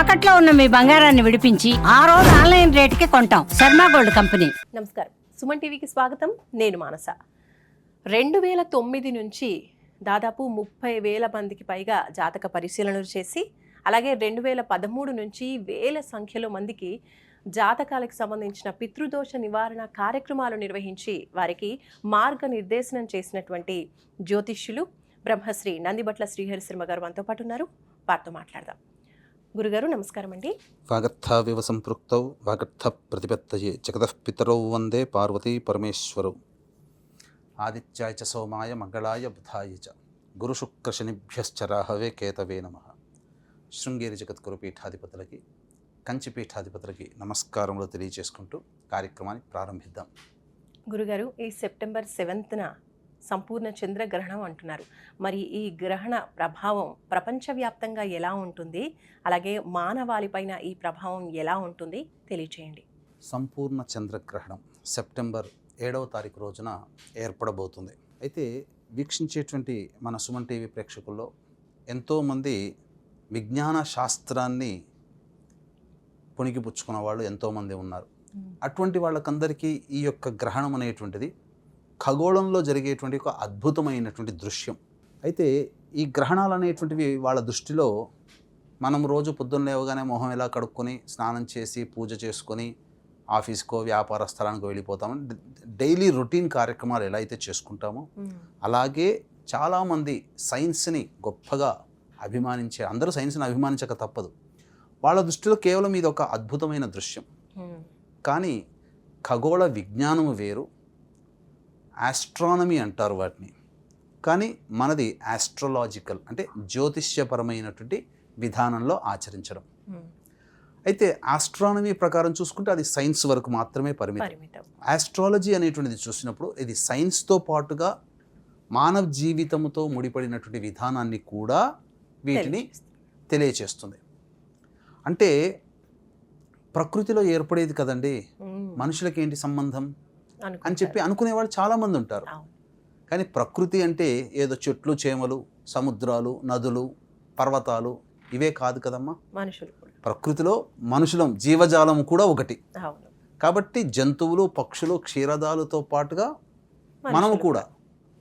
తాకట్లో ఉన్న మీ బంగారాన్ని విడిపించి ఆ రోజు ఆన్లైన్ రేటుకి కొంటాం. Sharma gold company. నమస్కారం. సుమన్ టీవీకి స్వాగతం. నేను మానస. రెండు వేల తొమ్మిది నుంచి దాదాపు ముప్పై వేల మందికి పైగా జాతక పరిశీలనలు చేసి అలాగే రెండు వేల పదమూడు నుంచి వేల సంఖ్యలో మందికి జాతకాలకు సంబంధించిన పితృదోష నివారణ కార్యక్రమాలు నిర్వహించి వారికి మార్గనిర్దేశనం చేసినటువంటి జ్యోతిష్యులు బ్రహ్మశ్రీ నందిబట్ల శ్రీహరి శర్మ గారు మనతో పాటు ఉన్నారు. వారితో మాట్లాడదాం. గురుగారు నమస్కారం అండి వాగర్థావివ సంపృక్తౌ వాగర్థ ప్రతిపత్తయే జగతః పితరౌ వందే పార్వతీ పరమేశ్వరౌ. ఆదిత్యాయ చ సోమాయ మంగళాయ బుధాయ చ. గురుశుక్రశనిభ్యశ్చ రాహవే కేతవే నమ. శృంగేరి జగద్గురు పీఠాధిపతులకి కంచి పీఠాధిపతులకి నమస్కారములు తెలియజేసుకుంటూ కార్యక్రమాన్ని ప్రారంభిద్దాం. గురుగారు ఈ సెప్టెంబర్ సెవెంత్న సంపూర్ణ చంద్రగ్రహణం అంటున్నారు. మరి ఈ గ్రహణ ప్రభావం ప్రపంచవ్యాప్తంగా ఎలా ఉంటుంది? అలాగే మానవాళిపైన ఈ ప్రభావం ఎలా ఉంటుంది? తెలియచేయండి. సంపూర్ణ చంద్రగ్రహణం సెప్టెంబర్ ఏడవ తారీఖు రోజున ఏర్పడబోతుంది. అయితే వీక్షించేటువంటి మన సుమన్ టీవీ ప్రేక్షకుల్లో ఎంతోమంది విజ్ఞాన శాస్త్రాన్ని పుణికిపుచ్చుకున్న వాళ్ళు ఎంతోమంది ఉన్నారు. అటువంటి వాళ్ళకందరికీ ఈ యొక్క గ్రహణం అనేటువంటిది ఖగోళంలో జరిగేటువంటి ఒక అద్భుతమైనటువంటి దృశ్యం. అయితే ఈ గ్రహణాలు అనేటువంటివి వాళ్ళ దృష్టిలో మనం రోజు పొద్దున్న లేవగానే మొహం ఎలా కడుక్కొని స్నానం చేసి పూజ చేసుకొని ఆఫీస్కో వ్యాపార స్థలానికి వెళ్ళిపోతామో. డైలీ రొటీన్ కార్యక్రమాలు ఎలా అయితే చేసుకుంటామో అలాగే చాలామంది సైన్స్ని గొప్పగా అభిమానించే అందరూ సైన్స్ని అభిమానించక తప్పదు. వాళ్ళ దృష్టిలో కేవలం ఇది ఒక అద్భుతమైన దృశ్యం. కానీ ఖగోళ విజ్ఞానము వేరు ఆస్ట్రానమీ అంటారు వాటిని. కానీ మనది ఆస్ట్రలాజికల్ అంటే జ్యోతిష్యపరమైనటువంటి విధానంలో ఆచరించడం. అయితే ఆస్ట్రానమీ ప్రకారం చూసుకుంటే అది సైన్స్ వరకు మాత్రమే పరిమితం. ఆస్ట్రాలజీ అనేటువంటిది చూసినప్పుడు ఇది సైన్స్తో పాటుగా మానవ జీవితంతో ముడిపడినటువంటి విధానాన్ని కూడా వీటిని తెలియచేస్తుంది. అంటే ప్రకృతిలో ఏర్పడేది కదండి. మనుషులకి ఏంటి సంబంధం? అని చెప్పి అనుకునే వాళ్ళు చాలామంది ఉంటారు. కానీ ప్రకృతి అంటే ఏదో చెట్లు చేమలు సముద్రాలు నదులు పర్వతాలు ఇవే కాదు కదమ్మా. మనుషులు ప్రకృతిలో మనుషులం జీవజాలం కూడా ఒకటి. కాబట్టి జంతువులు పక్షులు క్షీరదాలతో పాటుగా మనము కూడా.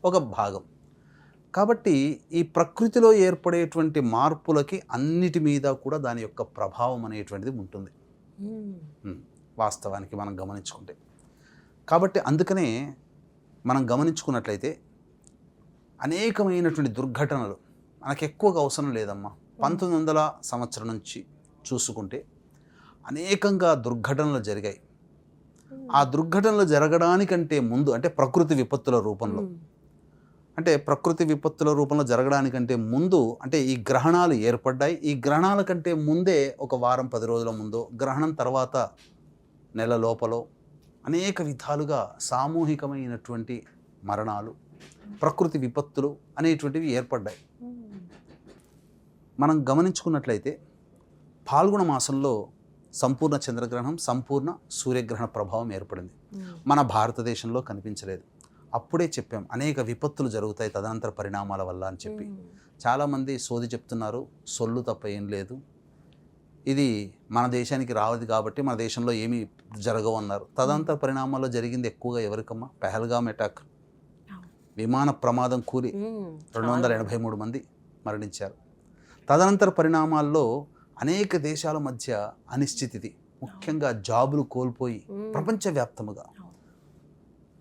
ఒక భాగం. కాబట్టి ఈ ప్రకృతిలో ఏర్పడేటువంటి మార్పులకి అన్నిటి మీద కూడా దాని యొక్క ప్రభావం అనేటువంటిది ఉంటుంది. వాస్తవానికి మనం గమనించుకుంటే. కాబట్టి అందుకనే మనం గమనించుకున్నట్లయితే అనేకమైనటువంటి దుర్ఘటనలు మనకు ఎక్కువగా అవసరం లేదమ్మా. పంతొమ్మిది వందల సంవత్సరం నుంచి చూసుకుంటే అనేకంగా దుర్ఘటనలు జరిగాయి. ఆ దుర్ఘటనలు జరగడానికంటే ముందు అంటే ప్రకృతి విపత్తుల రూపంలో. అంటే ప్రకృతి విపత్తుల రూపంలో జరగడానికంటే ముందు అంటే ఈ గ్రహణాలు ఏర్పడ్డాయి. ఈ గ్రహణాల కంటే ముందే ఒక వారం పది రోజుల ముందు గ్రహణం తర్వాత నెల లోపలో అనేక విధాలుగా సామూహికమైనటువంటి మరణాలు ప్రకృతి విపత్తులు అనేటువంటివి ఏర్పడ్డాయి. మనం గమనించుకున్నట్లయితే పాల్గొన మాసంలో సంపూర్ణ చంద్రగ్రహణం సంపూర్ణ సూర్యగ్రహణ ప్రభావం ఏర్పడింది. మన భారతదేశంలో కనిపించలేదు అప్పుడే చెప్పాం అనేక విపత్తులు జరుగుతాయి తదనంతర పరిణామాల వల్ల అని చెప్పి. చాలామంది సోది చెప్తున్నారు సొల్లు తప్ప ఏం లేదు ఇది మన దేశానికి రావదు కాబట్టి మన దేశంలో ఏమీ జరగవు అన్నారు తదనంతర పరిణామాల్లో జరిగింది ఎక్కువగా ఎవరికమ్మా? పెహల్గామ్ అటాక్. విమాన ప్రమాదం కూలి. రెండు వందల ఎనభై మూడు మంది మరణించారు. తదనంతర పరిణామాల్లో అనేక దేశాల మధ్య అనిశ్చితి ముఖ్యంగా జాబులు కోల్పోయి. ప్రపంచవ్యాప్తముగా.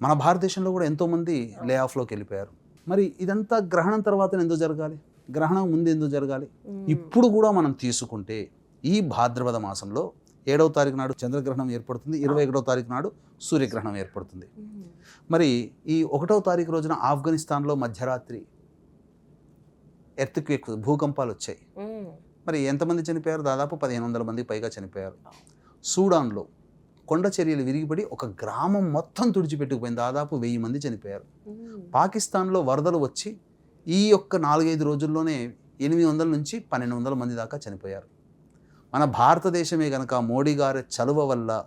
మన భారతదేశంలో కూడా ఎంతోమంది లే ఆఫ్లోకి వెళ్ళిపోయారు. మరి ఇదంతా గ్రహణం తర్వాత ఎందుకు జరగాలి? గ్రహణం ముందు ఎందుకు జరగాలి. ఇప్పుడు కూడా మనం తీసుకుంటే ఈ భాద్రపద మాసంలో ఏడవ తారీఖు నాడు చంద్రగ్రహణం ఏర్పడుతుంది ఇరవై ఒకటవ తారీఖు నాడు సూర్యగ్రహణం ఏర్పడుతుంది. మరి ఈ ఒకటవ తారీఖు రోజున ఆఫ్ఘనిస్తాన్లో మధ్యరాత్రి ఎర్త్క్వేక్ భూకంపాలు వచ్చాయి. మరి ఎంతమంది చనిపోయారు? దాదాపు పదిహేను వందల మంది పైగా చనిపోయారు. సూడాన్లో కొండ చర్యలు విరిగిపడి ఒక గ్రామం మొత్తం తుడిచిపెట్టుకుపోయింది. దాదాపు వెయ్యి మంది చనిపోయారు. పాకిస్తాన్లో వరదలు వచ్చి ఈ యొక్క నాలుగైదు రోజుల్లోనే ఎనిమిది వందల నుంచి పన్నెండు వందల మంది దాకా చనిపోయారు. మన భారతదేశమే కనుక మోడీ గారి చలువ వల్ల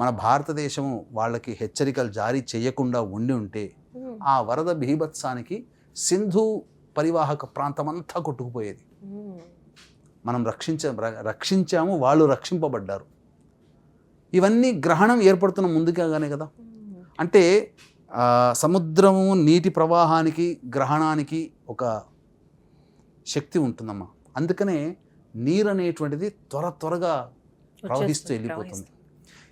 మన భారతదేశము వాళ్ళకి హెచ్చరికలు జారీ చేయకుండా ఉండి ఉంటే. ఆ వరద బీభత్సానికి సింధు పరివాహక ప్రాంతం అంతా కొట్టుకుపోయేది. మనం రక్షించ రక్షించాము వాళ్ళు రక్షింపబడ్డారు. ఇవన్నీ గ్రహణం ఏర్పడుతున్న ముందుగానే కదా. అంటే సముద్రము నీటి ప్రవాహానికి గ్రహణానికి ఒక శక్తి ఉంటుందమ్మా. అందుకనే నీరు అనేటువంటిది త్వర త్వరగా ప్రవహిస్తూ వెళ్ళిపోతుంది.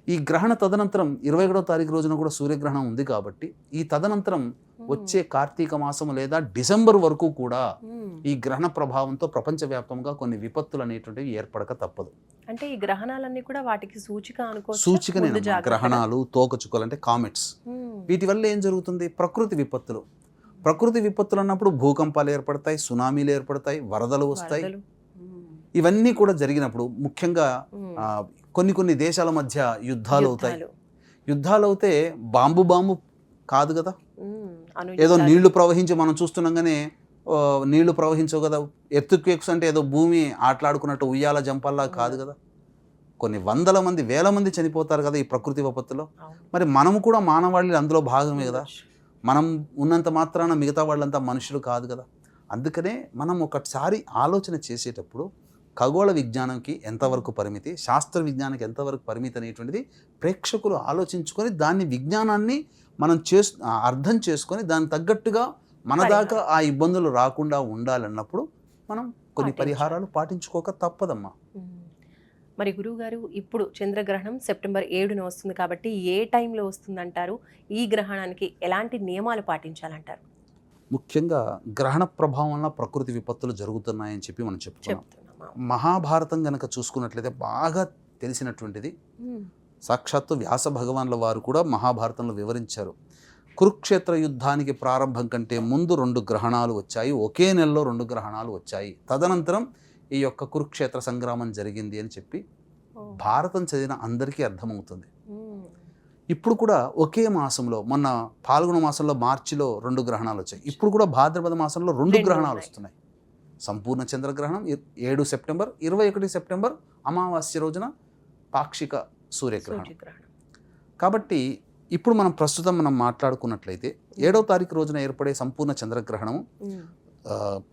ఈ గ్రహణ తదనంతరం ఇరవై ఒకటో తారీఖు రోజున కూడా సూర్యగ్రహణం ఉంది కాబట్టి ఈ తదనంతరం వచ్చే కార్తీక మాసం లేదా డిసెంబర్ వరకు కూడా మ్మ్. ఈ గ్రహణ ప్రభావంతో ప్రపంచవ్యాప్తంగా కొన్ని విపత్తులు అనేటువంటివి ఏర్పడక తప్పదు. అంటే ఈ గ్రహణాలన్నీ కూడా వాటికి సూచిక సూచికనే ముందు జాగ్రత్తగా. గ్రహణాలు తోకచుక్కలు అంటే కామెట్స్. మ్మ్. వీటి వల్ల ఏం జరుగుతుంది? ప్రకృతి విపత్తులు. ప్రకృతి విపత్తులు అన్నప్పుడు భూకంపాలు ఏర్పడతాయి సునామీలు ఏర్పడతాయి వరదలు వస్తాయి. ఇవన్నీ కూడా జరిగినప్పుడు ముఖ్యంగా కొన్ని కొన్ని దేశాల మధ్య యుద్ధాలు అవుతాయి. యుద్ధాలు. అవుతే బాంబు బాంబు కాదు కదా? ఏదో. నీళ్ళు ప్రవహించి మనం చూస్తున్నాగానే నీళ్ళు ప్రవహించవు కదా? ఎర్త్క్వేక్స్ అంటే ఏదో భూమి ఆటలాడుకున్నట్టు ఉయ్యాల జంపల్లా కాదు కదా? కొన్ని వందల మంది వేల మంది చనిపోతారు కదా ఈ ప్రకృతి విపత్తులో. మరి మనము కూడా మానవాళి అందులో భాగమే కదా. మనం ఉన్నంత మాత్రాన మిగతా వాళ్ళంతా మనుషులు కాదు కదా? అందుకనే మనం ఒకసారి ఆలోచన చేసేటప్పుడు ఖగోళ విజ్ఞానంకి ఎంతవరకు పరిమితి శాస్త్ర విజ్ఞానానికి ఎంతవరకు పరిమితి అనేటువంటిది ప్రేక్షకులు ఆలోచించుకొని దాన్ని విజ్ఞానాన్ని మనం చేస్ అర్థం చేసుకొని దానికి తగ్గట్టుగా మన దాకా ఆ ఇబ్బందులు రాకుండా ఉండాలన్నప్పుడు మనం కొన్ని. పరిహారాలు పాటించుకోక తప్పదమ్మా మ్మ్. మరి గురువు గారు ఇప్పుడు చంద్రగ్రహణం సెప్టెంబర్ ఏడున వస్తుంది కాబట్టి ఏ టైంలో వస్తుందంటారు ఈ గ్రహణానికి ఎలాంటి నియమాలు పాటించాలంటారు ముఖ్యంగా గ్రహణ ప్రభావం వల్ల ప్రకృతి విపత్తులు జరుగుతున్నాయని చెప్పి మనం చెప్పుకున్నాం చెప్తున్నామా మహాభారతం గనక చూసుకున్నట్లయితే బాగా తెలిసినటువంటిది. సాక్షాత్తు వ్యాస భగవాన్ల వారు కూడా మహాభారతంలో వివరించారు కురుక్షేత్ర యుద్ధానికి ప్రారంభం కంటే ముందు రెండు గ్రహణాలు వచ్చాయి ఒకే నెలలో రెండు గ్రహణాలు వచ్చాయి తదనంతరం ఈ యొక్క కురుక్షేత్ర సంగ్రామం జరిగింది అని చెప్పి. భారతం చదివిన అందరికీ అర్థమవుతుంది. ఇప్పుడు కూడా ఒకే మాసంలో మొన్న పాల్గొన మాసంలో మార్చిలో రెండు గ్రహణాలు వచ్చాయి ఇప్పుడు కూడా భాద్రపద మాసంలో రెండు గ్రహణాలు. వస్తున్నాయి సంపూర్ణ చంద్రగ్రహణం ఏడు సెప్టెంబర్ ఇరవై ఒకటి సెప్టెంబర్ అమావాస్య రోజున పాక్షిక సూర్యగ్రహణం. కాబట్టి ఇప్పుడు మనం ప్రస్తుతం మనం మాట్లాడుకున్నట్లయితే ఏడవ తారీఖు రోజున ఏర్పడే సంపూర్ణ చంద్రగ్రహణము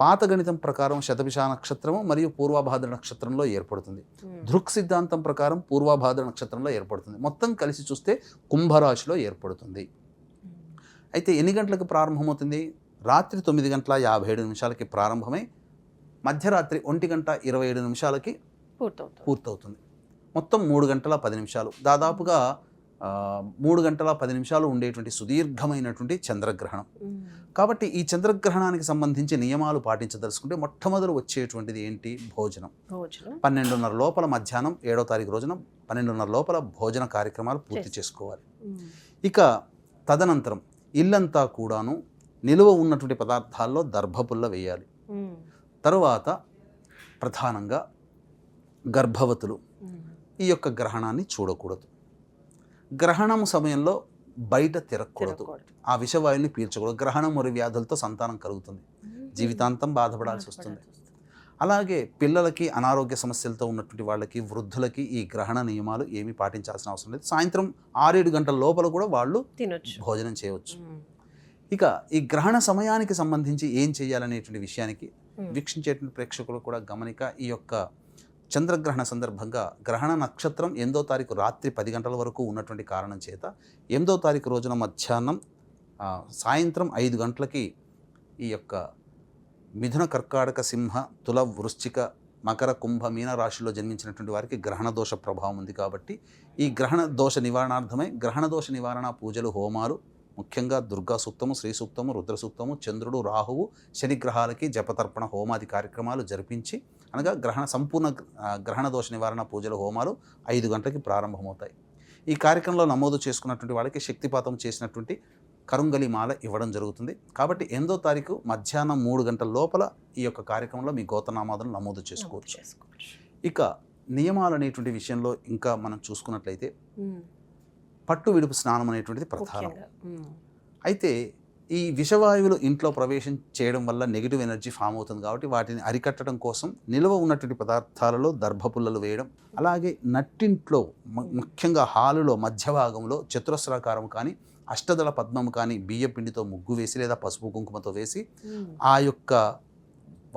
పాత గణితం ప్రకారం శతభిష నక్షత్రము మరియు పూర్వభాద్ర నక్షత్రంలో ఏర్పడుతుంది. దృక్ సిద్ధాంతం ప్రకారం పూర్వభాద్ర నక్షత్రంలో ఏర్పడుతుంది. మొత్తం కలిసి చూస్తే కుంభరాశిలో ఏర్పడుతుంది. అయితే ఎన్ని గంటలకు ప్రారంభమవుతుంది? రాత్రి తొమ్మిది గంటల యాభై ఏడు నిమిషాలకి ప్రారంభమై మధ్యరాత్రి ఒంటి గంట ఇరవై ఏడు నిమిషాలకి పూర్తవుతుంది. పూర్తవుతుంది. మొత్తం మూడు గంటల పది నిమిషాలు. దాదాపుగా మూడు గంటల పది నిమిషాలు ఉండేటువంటి సుదీర్ఘమైనటువంటి చంద్రగ్రహణం. కాబట్టి ఈ చంద్రగ్రహణానికి సంబంధించి నియమాలు పాటించదలుచుకుంటే మొట్టమొదటి వచ్చేటువంటిది ఏంటి? భోజనం. పన్నెండున్నర లోపల మధ్యాహ్నం ఏడో తారీఖు రోజున పన్నెండున్నర లోపల భోజన కార్యక్రమాలు పూర్తి. చేసుకోవాలి. ఇక తదనంతరం ఇల్లంతా కూడాను నిలువ ఉన్నటువంటి పదార్థాల్లో దర్భపుల్ల వేయాలి. తరువాత ప్రధానంగా గర్భవతులు. ఈ యొక్క గ్రహణాన్ని చూడకూడదు గ్రహణం సమయంలో బయట తిరగకూడదు. ఆ విషవాయువుని పీల్చకూడదు గ్రహణం మరియు వ్యాధులతో సంతానం కలుగుతుంది. జీవితాంతం బాధపడాల్సి వస్తుంది అలాగే పిల్లలకి అనారోగ్య సమస్యలతో ఉన్నటువంటి వాళ్ళకి వృద్ధులకి ఈ గ్రహణ నియమాలు ఏమీ పాటించాల్సిన అవసరం లేదు సాయంత్రం ఆరేడు గంటల లోపల కూడా వాళ్ళు తినొచ్చు భోజనం చేయవచ్చు. ఇక ఈ గ్రహణ సమయానికి సంబంధించి ఏం చేయాలనేటువంటి విషయానికి మ్మ్. వీక్షించేటువంటి ప్రేక్షకులు కూడా గమనిక ఈ యొక్క చంద్రగ్రహణ సందర్భంగా గ్రహణ నక్షత్రం ఎనిమిదో తారీఖు రాత్రి పది గంటల వరకు ఉన్నటువంటి కారణం చేత ఎనిమిదో తారీఖు రోజున మధ్యాహ్నం సాయంత్రం ఐదు గంటలకి ఈ యొక్క మిథున కర్కాటక సింహ తుల వృశ్చిక మకర కుంభ మీన రాశిలో జన్మించినటువంటి వారికి గ్రహణ దోష ప్రభావం ఉంది కాబట్టి ఈ గ్రహణ దోష నివారణార్థమై గ్రహణ దోష నివారణ పూజలు హోమాలు ముఖ్యంగా దుర్గా సూక్తము శ్రీ సూక్తము రుద్ర సూక్తము చంద్రుడు రాహువు శని గ్రహాలకి జపతర్పణ హోమాది కార్యక్రమాలు జరిపించి అనగా గ్రహణ సంపూర్ణ గ్రహణ దోష నివారణ పూజల హోమాలు ఐదు గంటలకి ప్రారంభమవుతాయి. ఈ కార్యక్రమంలో నమోదు చేసుకున్నటువంటి వాళ్ళకి శక్తిపాతం చేసినటువంటి కరుంగలి మాల ఇవ్వడం జరుగుతుంది. కాబట్టి ఎనిమిదో తారీఖు మధ్యాహ్నం మూడు గంటల లోపల ఈ యొక్క కార్యక్రమంలో మీ గోతనామాదులను నమోదు చేసుకోవచ్చు. ఇక నియమాలు అనేటువంటి విషయంలో ఇంకా మనం చూసుకున్నట్లయితే. పట్టు విడుపు స్నానం అనేటువంటిది ప్రధానం. అయితే ఈ విషవాయువులు ఇంట్లో ప్రవేశం చేయడం వల్ల నెగిటివ్ ఎనర్జీ ఫామ్ అవుతుంది కాబట్టి వాటిని అరికట్టడం కోసం నిల్వ ఉన్నటువంటి పదార్థాలలో దర్భపుల్లలు వేయడం అలాగే నట్టింట్లో ముఖ్యంగా హాలులో మధ్య భాగంలో చతురస్రాకారం కానీ అష్టదళ పద్మం కానీ బియ్య పిండితో ముగ్గు వేసి లేదా పసుపు కుంకుమతో వేసి. ఆ యొక్క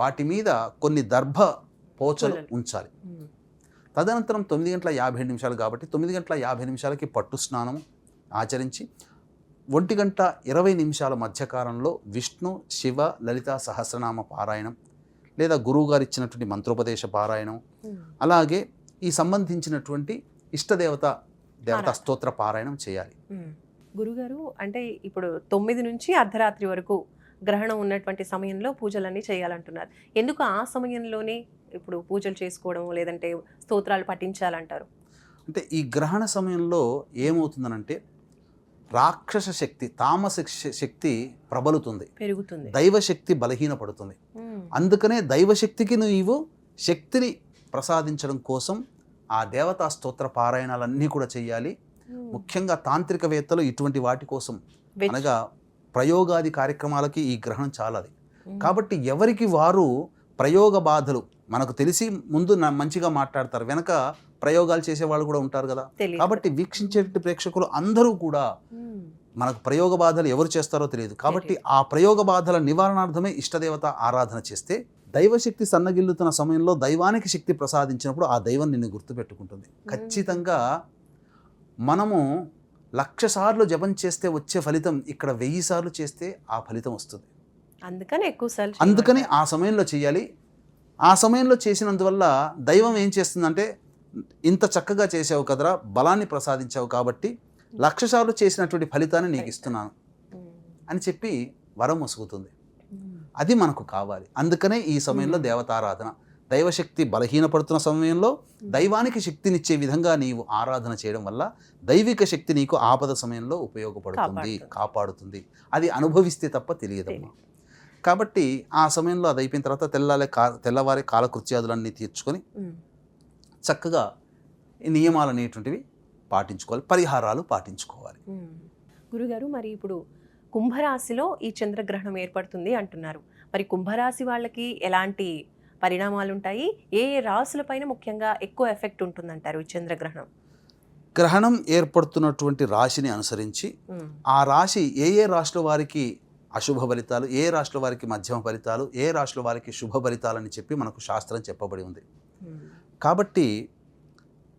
వాటి మీద కొన్ని దర్భ పోచలు. ఉంచాలి. తదనంతరం తొమ్మిది గంటల యాభై నిమిషాలు కాబట్టి తొమ్మిది గంటల యాభై నిమిషాలకి పట్టు స్నానం ఆచరించి ఒంటి గంట ఇరవై నిమిషాల మధ్యకాలంలో విష్ణు శివ లలిత సహస్రనామ పారాయణం లేదా గురువుగారు ఇచ్చినటువంటి మంత్రోపదేశ పారాయణం ఉమ్. అలాగే ఈ సంబంధించినటువంటి ఇష్టదేవత దేవతా. స్తోత్ర పారాయణం చేయాలి ఉమ్. గురుగారు అంటే ఇప్పుడు తొమ్మిది నుంచి అర్ధరాత్రి వరకు గ్రహణం ఉన్నటువంటి సమయంలో పూజలన్నీ చేయాలంటున్నారు. ఎందుకు ఆ సమయంలోనే ఇప్పుడు పూజలు చేసుకోవడం లేదంటే స్తోత్రాలు పఠించాలంటారు? అంటే ఈ గ్రహణ సమయంలో ఏమవుతుందనంటే రాక్షస శక్తి తామస శక్తి ప్రబలుతుంది. పెరుగుతుంది. దైవశక్తి బలహీనపడుతుంది. అందుకనే దైవశక్తికి నీవు శక్తిని ప్రసాదించడం కోసం ఆ దేవతా స్తోత్ర పారాయణాలన్నీ కూడా చేయాలి. ముఖ్యంగా తాంత్రికవేత్తలు ఇటువంటి వాటి కోసం అనగా ప్రయోగాది కార్యక్రమాలకి ఈ గ్రహణం చాలాది. కాబట్టి ఎవరికి వారు ప్రయోగ బాధలు మనకు తెలిసి ముందు మంచిగా మాట్లాడతారు వెనక ప్రయోగాలు చేసే వాళ్ళు కూడా ఉంటారు కదా. కాబట్టి వీక్షించే ప్రేక్షకులు అందరూ కూడా. మనకు ప్రయోగ బాధలు ఎవరు చేస్తారో తెలియదు కాబట్టి ఆ ప్రయోగ బాధల నివారణార్థమే ఇష్టదేవత ఆరాధన చేస్తే దైవశక్తి సన్నగిల్లుతున్న సమయంలో దైవానికి శక్తి ప్రసాదించినప్పుడు ఆ దైవం నిన్ను గుర్తుపెట్టుకుంటుంది ఖచ్చితంగా మనము లక్ష సార్లు జపం చేస్తే వచ్చే ఫలితం ఇక్కడ వెయ్యి సార్లు చేస్తే ఆ ఫలితం వస్తుంది. అందుకని ఎక్కువ సార్లు అందుకని ఆ సమయంలో చేయాలి. ఆ సమయంలో చేసినందువల్ల దైవం ఏం చేస్తుందంటే ఇంత చక్కగా చేసావు కదరా బలాన్ని ప్రసాదించావు కాబట్టి లక్ష సార్లు చేసినటువంటి ఫలితాన్ని నీకు ఇస్తున్నాను అని చెప్పి వరం ముసుగుతుంది అది మనకు కావాలి. అందుకనే ఈ సమయంలో. దేవతారాధన. దైవశక్తి బలహీనపడుతున్న సమయంలో దైవానికి శక్తినిచ్చే విధంగా నీవు ఆరాధన చేయడం వల్ల దైవిక శక్తి నీకు ఆపద సమయంలో ఉపయోగపడుతుంది కాపాడుతుంది. అది అనుభవిస్తే తప్ప తెలియదమ్మా. కాబట్టి ఆ సమయంలో అది అయిపోయిన తర్వాత తెల్లాలే కా తెల్లవారి కాలకృత్యాదులన్నీ తీర్చుకొని చక్కగా నియమాలు అనేటువంటివి పాటించుకోవాలి పరిహారాలు పాటించుకోవాలి. గురుగారు మరి ఇప్పుడు కుంభరాశిలో ఈ చంద్రగ్రహణం ఏర్పడుతుంది అంటున్నారు. మరి కుంభరాశి వాళ్ళకి ఎలాంటి పరిణామాలు ఉంటాయి ఏ ఏ రాశులపైన ముఖ్యంగా ఎక్కువ ఎఫెక్ట్ ఉంటుందంటారు ఈ చంద్రగ్రహణం గ్రహణం ఏర్పడుతున్నటువంటి రాశిని అనుసరించి. ఆ రాశి ఏ ఏ రాశుల వారికి అశుభ ఫలితాలు ఏ రాశుల వారికి మధ్యమ ఫలితాలు ఏ రాశుల వారికి శుభ ఫలితాలని చెప్పి మనకు శాస్త్రం చెప్పబడి ఉంది. కాబట్టి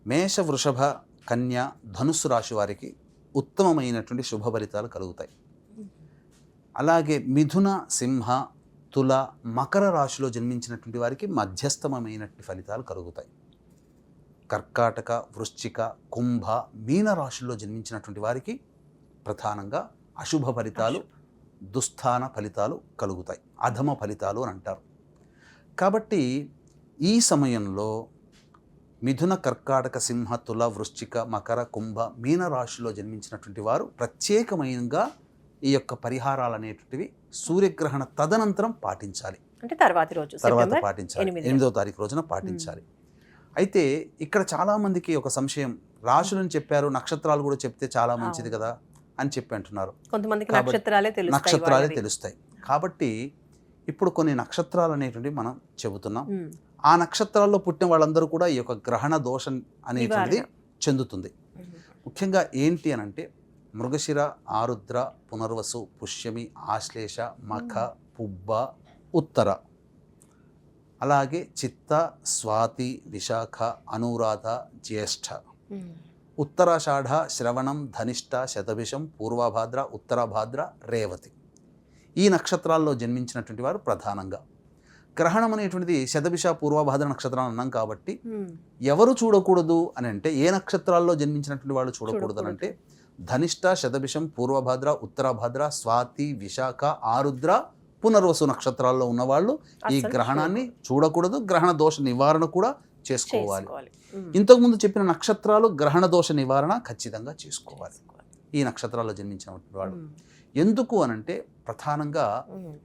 మేష వృషభ కన్య ధనుస్సు రాశి వారికి ఉత్తమమైనటువంటి శుభ ఫలితాలు కలుగుతాయి. అలాగే మిథున సింహ తుల మకర రాశిలో జన్మించినటువంటి వారికి మధ్యస్థమైనటువంటి ఫలితాలు కలుగుతాయి. కర్కాటక వృశ్చిక కుంభ మీన రాశుల్లో జన్మించినటువంటి వారికి ప్రధానంగా అశుభ ఫలితాలు దుస్థాన ఫలితాలు కలుగుతాయి. అధమ ఫలితాలు అని అంటారు. కాబట్టి ఈ సమయంలో మిథున కర్కాటక సింహ తుల వృశ్చిక మకర కుంభ మీన రాశిలో జన్మించినటువంటి వారు ప్రత్యేకమైనగా ఈ యొక్క పరిహారాలు అనేటువంటివి సూర్యగ్రహణ తదనంతరం పాటించాలి అంటే తర్వాతి రోజు తర్వాత పాటించాలి ఎనిమిది. ఎనిమిదవ తారీఖు రోజున పాటించాలి అయితే ఇక్కడ చాలా మందికి ఒక సంశయం రాశులను చెప్పారు నక్షత్రాలు కూడా చెప్తే చాలా మంచిది. కదా అని చెప్పి అంటున్నారు కొంతమందికి నక్షత్రాలే తెలుస్తాయి నక్షత్రాలే. తెలుస్తాయి కాబట్టి ఇప్పుడు కొన్ని నక్షత్రాలు అనేటువంటివి మనం చెబుతున్నాం. ఆ నక్షత్రాల్లో పుట్టిన వాళ్ళందరూ కూడా ఈ యొక్క గ్రహణ దోషం అనేటువంటిది. చెందుతుంది. ముఖ్యంగా ఏంటి అని అంటే మృగశిర ఆరుద్ర పునర్వసు పుష్యమి ఆశ్లేష మఖ పుబ్బ ఉత్తర అలాగే చిత్త స్వాతి విశాఖ అనురాధ జ్యేష్ఠ. ఉత్తరాషాఢ శ్రవణం ధనిష్ట శతభిషం పూర్వభాద్ర ఉత్తరభాద్ర రేవతి ఈ నక్షత్రాల్లో జన్మించినటువంటి వారు ప్రధానంగా గ్రహణం అనేటువంటిది శతభిష పూర్వభాద్ర నక్షత్రాలు అన్నాం కాబట్టి. ఎవరు చూడకూడదు అని అంటే ఏ నక్షత్రాల్లో జన్మించినటువంటి వాళ్ళు చూడకూడదు అని అంటే. ధనిష్ట శతభిషం పూర్వభాద్ర ఉత్తరభాద్ర స్వాతి విశాఖ ఆరుద్ర పునర్వసు నక్షత్రాల్లో ఉన్నవాళ్ళు ఈ గ్రహణాన్ని చూడకూడదు గ్రహణ దోష నివారణ కూడా చేసుకోవాలి. ఇంతకుముందు చెప్పిన నక్షత్రాలు గ్రహణ దోష నివారణ ఖచ్చితంగా చేసుకోవాలి. ఈ నక్షత్రాల్లో వాళ్ళు ఉమ్. ఎందుకు అనంటే ప్రధానంగా.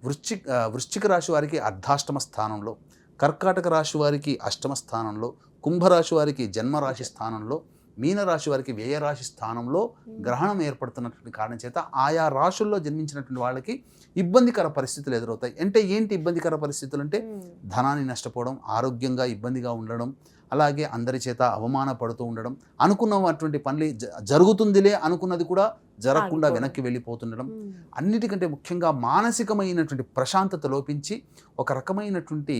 వృశ్చిక వృశ్చిక రాశి వారికి అర్ధాష్టమ స్థానంలో కర్కాటక రాశి వారికి అష్టమ స్థానంలో కుంభరాశి వారికి జన్మరాశి స్థానంలో మీనరాశి వారికి వ్యయరాశి స్థానంలో గ్రహణం ఏర్పడుతున్నటువంటి కారణం చేత ఆయా రాశుల్లో జన్మించినటువంటి వాళ్ళకి ఇబ్బందికర పరిస్థితులు ఎదురవుతాయి అంటే ఏంటి ఇబ్బందికర పరిస్థితులు అంటే. ధనాన్ని నష్టపోవడం ఆరోగ్యంగా ఇబ్బందిగా ఉండడం అలాగే అందరి చేత అవమానపడుతూ ఉండడం అనుకున్నటువంటి పనులు జ- జరుగుతుందిలే అనుకున్నది కూడా జరగకుండా. వెనక్కి వెళ్ళిపోతుండడం. అన్నిటికంటే ముఖ్యంగా మానసికమైనటువంటి ప్రశాంతత లోపించి ఒక రకమైనటువంటి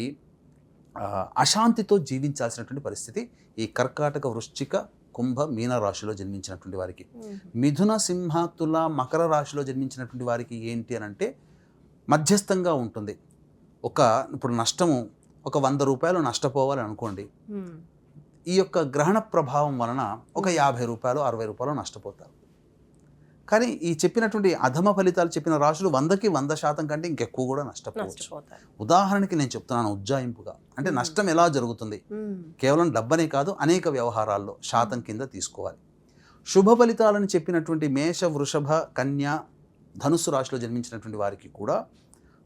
అశాంతితో జీవించాల్సినటువంటి పరిస్థితి ఈ కర్కాటక వృశ్చిక కుంభ మీన రాశిలో జన్మించినటువంటి వారికి. మిథున సింహ తుల మకర రాశిలో జన్మించినటువంటి వారికి ఏంటి అని అంటే మధ్యస్థంగా ఉంటుంది. ఒక ఇప్పుడు నష్టము ఒక వంద రూపాయలు నష్టపోవాలి అనుకోండి. ఈ యొక్క గ్రహణ ప్రభావం వలన ఒక యాభై రూపాయలు అరవై రూపాయలు నష్టపోతారు. కానీ ఈ చెప్పినటువంటి అధమ ఫలితాలు చెప్పిన రాశులు వందకి వంద శాతం కంటే ఇంకెక్కువ కూడా నష్టపోవచ్చు ఉదాహరణకి నేను చెప్తున్నాను ఉజ్జాయింపుగా అంటే. నష్టం ఎలా జరుగుతుంది. కేవలం డబ్బనే కాదు అనేక వ్యవహారాల్లో శాతం కింద తీసుకోవాలి శుభ ఫలితాలను చెప్పినటువంటి మేష వృషభ కన్య ధనుస్సు రాశిలో జన్మించినటువంటి వారికి కూడా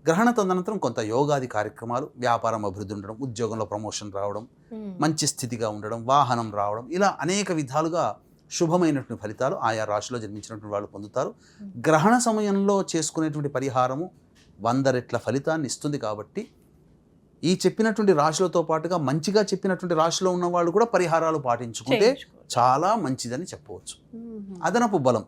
గ్రహణ తదనంతరం కొంత యోగాది కార్యక్రమాలు వ్యాపారం అభివృద్ధి ఉండడం ఉద్యోగంలో ప్రమోషన్ రావడం. మంచి స్థితిగా ఉండడం వాహనం రావడం ఇలా అనేక విధాలుగా శుభమైనటువంటి ఫలితాలు ఆయా రాశిలో జన్మించినటువంటి వాళ్ళు పొందుతారు గ్రహణ సమయంలో చేసుకునేటువంటి పరిహారము వంద రెట్ల ఫలితాన్ని ఇస్తుంది కాబట్టి ఈ చెప్పినటువంటి రాశులతో పాటుగా మంచిగా చెప్పినటువంటి రాశిలో ఉన్న వాళ్ళు కూడా పరిహారాలు పాటించుకుంటే. చాలా మంచిదని చెప్పవచ్చు. అదనపు బలం.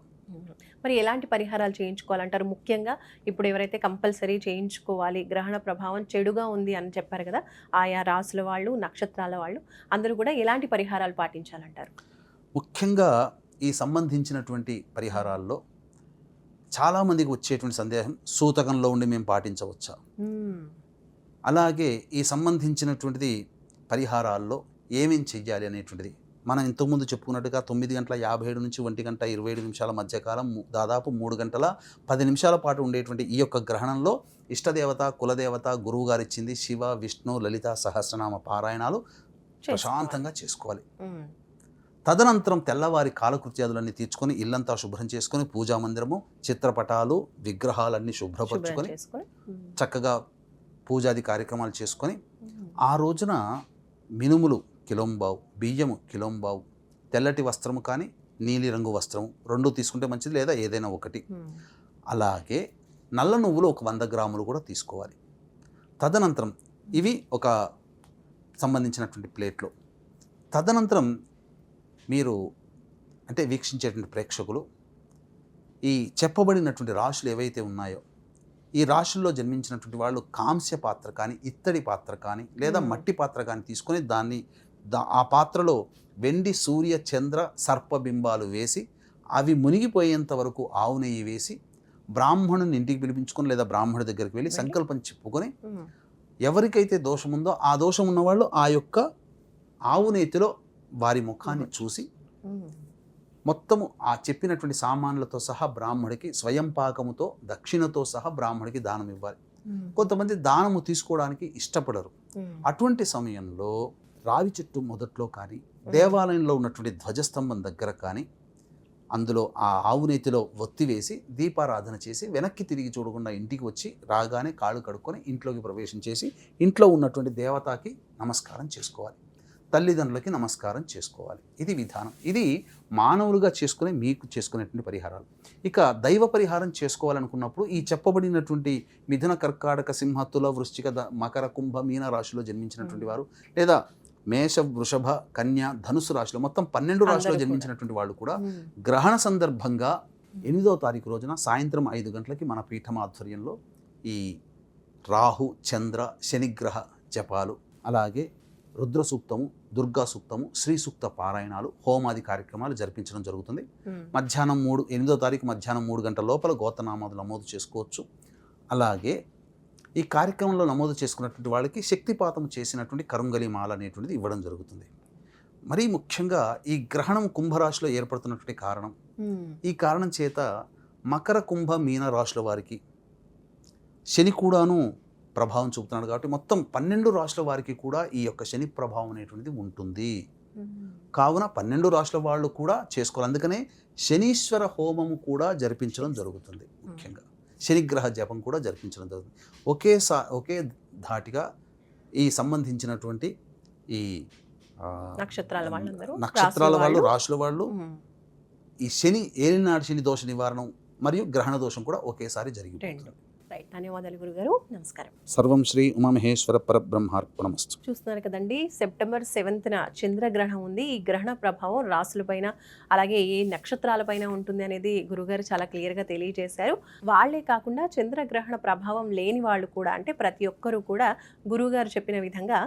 మరి ఎలాంటి పరిహారాలు చేయించుకోవాలంటారు ముఖ్యంగా ఇప్పుడు ఎవరైతే కంపల్సరీ చేయించుకోవాలి గ్రహణ ప్రభావం చెడుగా ఉంది అని చెప్పారు కదా ఆయా రాసుల వాళ్ళు నక్షత్రాల వాళ్ళు అందరూ కూడా ఎలాంటి పరిహారాలు పాటించాలంటారు ముఖ్యంగా ఈ సంబంధించినటువంటి పరిహారాల్లో చాలామందికి వచ్చేటువంటి సందేహం సూతకంలో ఉండి మేము పాటించవచ్చా. అలాగే ఈ సంబంధించినటువంటిది పరిహారాల్లో ఏమేం చెయ్యాలి అనేటువంటిది మనం ఇంతకుముందు చెప్పుకున్నట్టుగా తొమ్మిది గంటల యాభై ఏడు నుంచి ఒంటి గంట ఇరవై ఏడు నిమిషాల మధ్యకాలం దాదాపు మూడు గంటల పది నిమిషాల పాటు ఉండేటువంటి ఈ యొక్క గ్రహణంలో ఇష్టదేవత కులదేవత గురువు గారు ఇచ్చింది శివ విష్ణు లలిత సహస్రనామ పారాయణాలు ప్రశాంతంగా చేసుకోవాలి. తదనంతరం తెల్లవారి కాలకృత్యాదులన్నీ తీర్చుకొని ఇల్లంతా శుభ్రం చేసుకొని పూజా మందిరము చిత్రపటాలు విగ్రహాలన్నీ శుభ్రం శుభ్రపరచుకొని. చక్కగా పూజాది కార్యక్రమాలు చేసుకొని. ఆ రోజున మినుములు కిలోంబావు బియ్యము కిలోంబావు తెల్లటి వస్త్రము కానీ నీలిరంగు వస్త్రము రెండు తీసుకుంటే మంచిది లేదా ఏదైనా ఒకటి. అలాగే నల్ల నువ్వులు ఒక వంద గ్రాములు కూడా తీసుకోవాలి తదనంతరం ఇవి ఒక సంబంధించినటువంటి ప్లేట్లో తదనంతరం మీరు అంటే వీక్షించేటువంటి ప్రేక్షకులు ఈ చెప్పబడినటువంటి రాశులు ఏవైతే ఉన్నాయో ఈ రాశుల్లో జన్మించినటువంటి వాళ్ళు కాంస్య పాత్ర కానీ ఇత్తడి పాత్ర కానీ లేదా. మట్టి పాత్ర కానీ తీసుకొని దాన్ని దా ఆ పాత్రలో వెండి సూర్య చంద్ర సర్పబింబాలు వేసి అవి మునిగిపోయేంత వరకు ఆవు నెయ్యి వేసి బ్రాహ్మణుని ఇంటికి పిలిపించుకొని లేదా బ్రాహ్మణుడి దగ్గరికి వెళ్ళి? సంకల్పం చెప్పుకొని. ఎవరికైతే దోషం ఉందో ఆ దోషం ఉన్నవాళ్ళు ఆ యొక్క ఆవు నేతిలో వారి ముఖాన్ని చూసి. మొత్తము ఆ చెప్పినటువంటి సామాన్లతో సహా బ్రాహ్మడికి స్వయం పాకముతో దక్షిణతో సహా బ్రాహ్మడికి దానం ఇవ్వాలి. కొంతమంది దానము తీసుకోవడానికి ఇష్టపడరు. అటువంటి సమయంలో రావి చెట్టు మొదట్లో కానీ దేవాలయంలో ఉన్నటువంటి ధ్వజస్తంభం దగ్గర కానీ అందులో ఆ ఆవు నేతిలో ఒత్తి వేసి దీపారాధన చేసి వెనక్కి తిరిగి చూడకుండా ఇంటికి వచ్చి రాగానే కాళ్ళు కడుక్కొని ఇంట్లోకి ప్రవేశం చేసి ఇంట్లో ఉన్నటువంటి దేవతకి నమస్కారం చేసుకోవాలి తల్లిదండ్రులకి నమస్కారం చేసుకోవాలి ఇది విధానం ఇది మానవులుగా చేసుకునే మీకు చేసుకునేటువంటి పరిహారాలు ఇక దైవ పరిహారం చేసుకోవాలనుకున్నప్పుడు ఈ చెప్పబడినటువంటి మిథున కర్కాటక సింహత్తుల వృశ్చిక మకర కుంభ మీన రాశిలో జన్మించినటువంటి వారు లేదా మేష వృషభ కన్య ధనుసు రాశిలో మొత్తం పన్నెండు రాశిలో. జన్మించినటువంటి వాళ్ళు కూడా. గ్రహణ సందర్భంగా ఎనిమిదవ తారీఖు రోజున సాయంత్రం ఐదు గంటలకి మన పీఠం ఆధ్వర్యంలో ఈ రాహు చంద్ర శనిగ్రహ జపాలు అలాగే రుద్ర సూక్తము దుర్గా సూక్తము శ్రీ సూక్త పారాయణాలు హోమాది కార్యక్రమాలు జరిపించడం జరుగుతుంది. మధ్యాహ్నం మూడు ఎనిమిదో తారీఖు మధ్యాహ్నం మూడు గంటల లోపల గోతనామాలు నమోదు చేసుకోవచ్చు అలాగే ఈ కార్యక్రమంలో నమోదు చేసుకున్నటువంటి వాళ్ళకి శక్తిపాతం చేసినటువంటి కరుంగలి మాల అనేటువంటిది ఇవ్వడం జరుగుతుంది మరీ ముఖ్యంగా ఈ గ్రహణం కుంభరాశిలో ఏర్పడుతున్నటువంటి కారణం. ఈ కారణం చేత మకర కుంభ మీన రాశుల వారికి శని కూడాను ప్రభావం చూపుతున్నాడు కాబట్టి మొత్తం పన్నెండు రాశుల వారికి కూడా ఈ యొక్క శని ప్రభావం అనేటువంటిది ఉంటుంది. కావున పన్నెండు రాష్ట్రాల వాళ్ళు కూడా చేసుకోవాలి అందుకనే శనీశ్వర హోమము కూడా జరిపించడం జరుగుతుంది ముఖ్యంగా శనిగ్రహ జపం కూడా జరిపించడం జరుగుతుంది ఒకే సా ఒకే ధాటిగా ఈ సంబంధించినటువంటి ఈ నక్షత్రాల వాళ్ళందరూ నక్షత్రాల వాళ్ళు వాళ్ళు. రాశుల వాళ్ళు. ఈ శని ఏలినాడు శని దోష నివారణం మరియు గ్రహణ దోషం కూడా ఒకేసారి జరిగి రెండు. రైట్ ధన్యవాదాలు గురుగారు. నమస్కారం. సర్వం శ్రీ ఉమామహేశ్వర పరబ్రహ్మార్పణమస్తు. చూస్తున్నారు కదండి సెప్టెంబర్ సెవెంత్న చంద్రగ్రహణం ఉంది. ఈ గ్రహణ ప్రభావం రాసులపైన అలాగే ఏ నక్షత్రాలపైన ఉంటుంది అనేది గురుగారు చాలా క్లియర్గా తెలియజేశారు. వాళ్ళే కాకుండా చంద్రగ్రహణ ప్రభావం లేని వాళ్ళు కూడా అంటే ప్రతి ఒక్కరూ కూడా గురువుగారు చెప్పిన విధంగా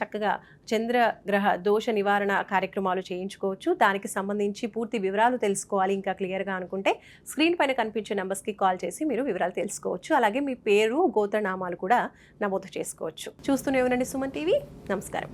చక్కగా చంద్రగ్రహ దోష నివారణ కార్యక్రమాలు చేయించుకోవచ్చు. దానికి సంబంధించి పూర్తి వివరాలు తెలుసుకోవాలి ఇంకా క్లియర్గా అనుకుంటే స్క్రీన్ పైన కనిపించే నెంబర్స్కి కాల్ చేసి మీరు వివరాలు తెలుసుకోవచ్చు. అలాగే మీ పేరు గోత్రనామాలు కూడా నమోదు చేసుకోవచ్చు. చూస్తూనే ఉండండి సుమన్ టీవీ. నమస్కారం.